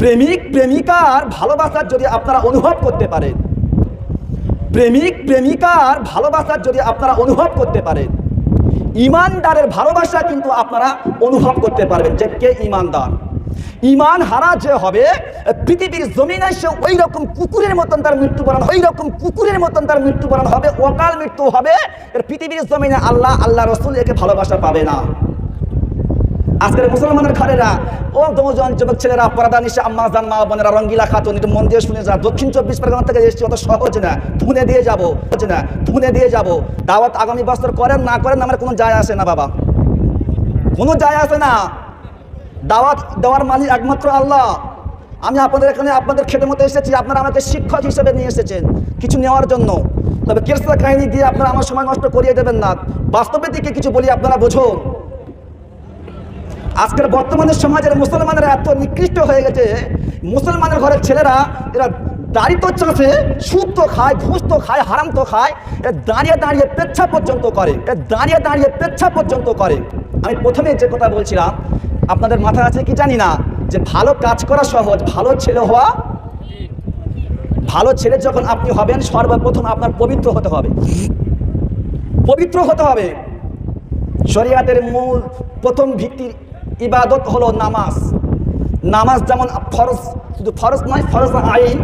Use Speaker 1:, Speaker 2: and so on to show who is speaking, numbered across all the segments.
Speaker 1: প্রেমিক, প্রেমিকার ভালোবাসার যদি আপনারা অনুভব করতে পারেন। প্রেমিক, প্রেমিকার ভালোবাসার যদি আপনারা অনুভব করতে পারেন। ইমানদারের ভালোবাসা কিন্তু আপনারা অনুভব করতে পারবেন যে কে ইমানদার। ইমান হারা যে হবে, পৃথিবীর জমিনে সে ওই রকম কুকুরের মতন তার মৃত্যুবরণ ওই রকম কুকুরের মতন তার মৃত্যুবরণ হবে, অকাল মৃত্যু হবে। পৃথিবীর জমিনে আল্লাহ আল্লাহ রসুল একে ভালোবাসা পাবে না। আজকের মুসলমানের খারেরা ও দমজন যুবক ছেলেরা পরাদা নিশা আম্মা জান, মা বোনেরা, রঙ্গিলা খাতুন, একটু মন দিয়ে শুনে যা দক্ষিণ চব্বিশ পরগনা থেকে এসেছি, অত সহজ না। ধুনে দিয়ে যাব না। ধুনে দিয়ে যাব। দাওয়াত আগামী বছর করেন, না করেন, আমার কোনো যায় আসে না, বাবা। কোনো যায় আসে না। দাওয়াত দেওয়ার মালিক একমাত্র আল্লাহ। আমি আপনাদের এখানে আপনাদের খেতে মতো এসেছি, আপনারা আমাকে শিক্ষক হিসেবে নিয়ে এসেছেন, কিছু নেওয়ার জন্য। তবে কেরসা কাহিনী দিয়ে আপনারা আমার সময় নষ্ট করিয়ে দেবেন না। বাস্তবের দিকে কিছু বলি, আপনারা বুঝুন। আজকের বর্তমানের সমাজের মুসলমানেরা এত নিকৃষ্ট হয়ে গেছে। মুসলমানের ঘরের ছেলেরা এরা দাড়ি তো চাষে, সুদ তো খায়, ঘুষ তো খায়, হারাম তো খায় এরা দাঁড়িয়ে দাঁড়িয়ে পেচ্ছা পর্যন্ত করে এরা দাঁড়িয়ে দাঁড়িয়ে পেচ্ছা পর্যন্ত করে। আমি প্রথমে যে কথা বলছিলাম, আপনাদের মাথায় আছে কি জানি না, যে ভালো কাজ করা সহজ, ভালো ছেলে হওয়া, ভালো ছেলে যখন আপনি হবেন, সর্বপ্রথম আপনার পবিত্র হতে হবে। পবিত্র হতে হবে। শরিয়াতের মূল প্রথম ভিত্তির ইবাদত হলো নামাজ। নামাজ যেমন ফরজ, শুধু ফরজ নয়, ফরজ আইন।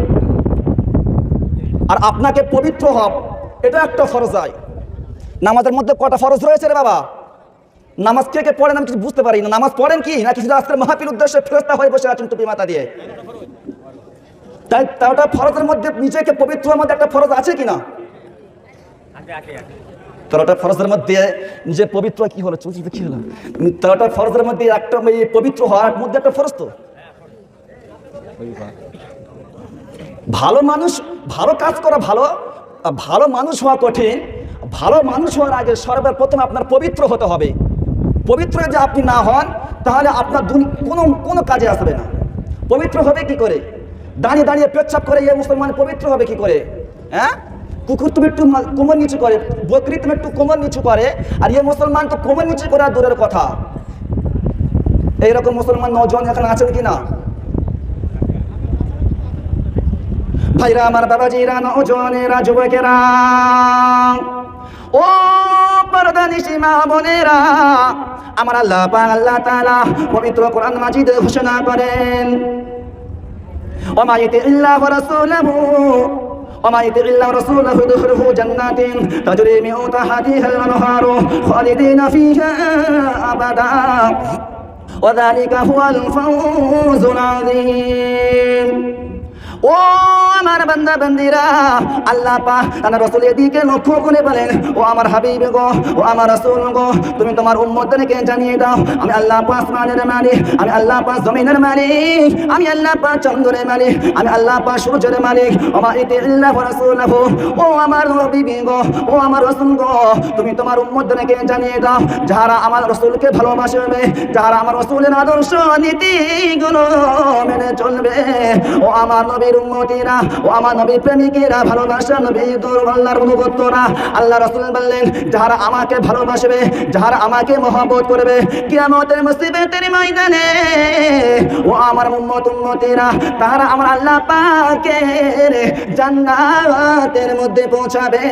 Speaker 1: আর আপনাকে পবিত্র হব এটা একটা ফরজ আই নামাজের মধ্যে কটা ফরজ রয়েছে রে বাবা? নামাজ কে কে পড়েন আমি কিছু বুঝতে পারি না। নামাজ পড়েন কি? না কিছু আজকের মাহাপির উদ্দেশ্যে ফেরস্তা হয়ে বসে আছেন টুপি মাথা দিয়ে? তাই তা ওটা ফরজের মধ্যে নিজেকে পবিত্র হওয়ার মধ্যে একটা ফরজ আছে কি না তেরোটা ফরজের মধ্যে নিজে পবিত্র কি হলো? চলছি কি হলো? তেরোটা ফরজের মধ্যে একটা এই পবিত্র হওয়ার মধ্যে একটা ফরজ তো। ভালো মানুষ, ভালো কাজ করা ভালো ভালো মানুষ হওয়া কঠিন। ভালো মানুষ হওয়ার আগে সর্বপ্রথম আপনার পবিত্র হতে হবে। পবিত্র যে আপনি না হন, তাহলে আপনার কোনো কোনো কাজে আসবে না। পবিত্র হবে কি করে? দাঁড়িয়ে দাঁড়িয়ে পেচ্ছাপ করে ইয়ে মুসলমান পবিত্র হবে কি করে? হ্যাঁ? কুকুর তুমি একটু কোমর নিচু করে, বকরি তুমি একটু কোমর নিচু করে, আর ইয়ে মুসলমান তো কোমর নিচু করার দূরের কথা। এইরকম মুসলমান নজন এখানে আছেন কি না ভাইরা, আমার বাবাজিরা, নজনেরা, যুবকেরা, ও পরদানিশি মা বোনেরা, আমার আল্লাহ পাক আল্লাহ তাআলা পবিত্র কোরআন মাজিদে ঘোষণা করেন। ও মাইতে ইল্লাহ রাসূলহু وما يطع الله ورسوله يدخله جنات. تجري من تحتها الانهار خالدين فيها أبدا. وذلك هو الفوز العظيم. ও আমার বান্দা, বান্দিরা, আল্লাহ পা তার রসুলের দিকে লক্ষ্য করে বলেন, ও আমার হাবিব গো, ও আমার রসুল গো, তুমি তোমার উম্মতদেরকে জানিয়ে দাও, আমি আল্লাহ পা আসমানের মালিক, আমি আল্লাহ পা জমিনের মালিক, আমি আল্লাহ পা চন্দ্রের মালিক, আমি আল্লাহ পা সূর্যের মালিক ও মা ইতি আল্লাহ রাসূলহ, ও আমার হাবিব গো, ও আমার রসুল গো, তুমি তোমার উম্মতদেরকে জানিয়ে দাও যারা আমার রসুলকে ভালোবাসবে যারা আমার রসুলের আদর্শ নীতিগুলো মেনে চলবে, ও আমার নবীর উম্মতিরা ও আমার নবীর প্রেমিকেরা ভালোবাসা নবী দুর্বল্লার অনুগত্যরা, আল্লাহ রসুল বললেন যারা আমাকে ভালোবাসবে যারা আমাকে মহব্বত করবে, কিয়ামতের মুসিবতের ময়দানে ও আমার উম্মত উম্মতিরা তারা আমার আল্লাহ পাকের জান্নাতের মধ্যে পৌঁছাবে।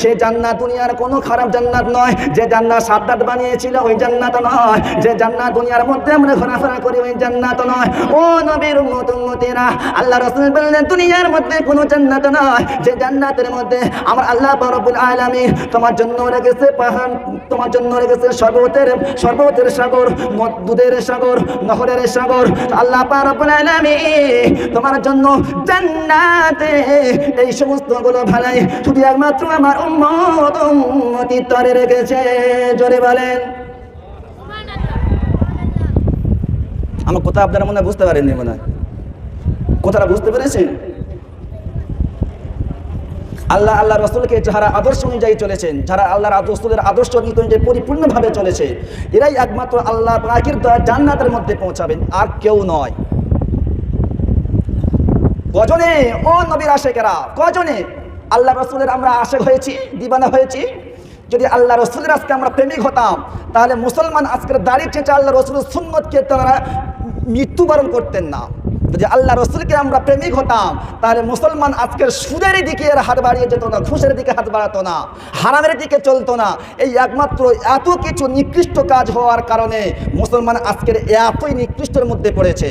Speaker 1: সে জান্নাত দুনিয়ার কোনো খারাপ জান্নাত নয়, যে জান্নাত সাদ্দাত বানিয়েছিল ওই জান্নাত নয়, যে জান্নাত দুনিয়ার মধ্যে আমরা ঘোরাফেরা করি ওই জান্নাত নয়। ও নবীর উম্মত উম্মতিরা, আল্লাহ রাসূল বললেন দুনিয়ার মধ্যে কোনো জান্নাত নয় যে জান্নাতের মধ্যে আমার আল্লাহ রব্বুল আলামিন তোমার জন্য রেখেছে পাহাড় তোমার জন্য রেখেছে সর্বতের সর্বতের সাগর দুধের সাগর নহরের সাগর। আল্লাহ রব্বুল আলামিন তোমার জন্য জান্নাতে এই সমস্তগুলো ভালাই শুধু একমাত্র আমার উম্মত উম্মতি তরে রেখেছে। জোরে বলেন। আমার কথা আপনারা মনে বুঝতে পারেননি মনে হয়। কথাটা বুঝতে পেরেছেন? আল্লাহ আল্লাহ রসুলকে যারা আদর্শ অনুযায়ী চলেছেন যারা আল্লাহর রসুলের আদর্শ নীতি অনুযায়ী পরিপূর্ণভাবে চলেছে, এরাই একমাত্র আল্লাহ দয়া জান্নাতের মধ্যে পৌঁছাবেন, আর কেউ নয়। কজনে? ও নবীর আশেকেরা, কজনে? আল্লাহ রসুলের আমরা আশেক হয়েছি, দিবানা হয়েছি। যদি আল্লাহ রসুলের আজকে আমরা প্রেমিক হতাম, তাহলে মুসলমান আজকের দাঁড়িয়ে চেঁচে আল্লাহ রসুলের সুন্নতকে তারা মৃত্যুবরণ করতেন না। যদি আল্লাহ রসুলকে আমরা প্রেমিক হতাম, তাহলে মুসলমান আজকের সুদের দিকে এর হাত বাড়িয়ে যেত না, ঘুষের দিকে হাত বাড়াতো না, হারামের দিকে চলতো না। এই একমাত্র এত কিছু নিকৃষ্ট কাজ হওয়ার কারণে মুসলমান আজকের এতই নিকৃষ্টের মধ্যে পড়েছে।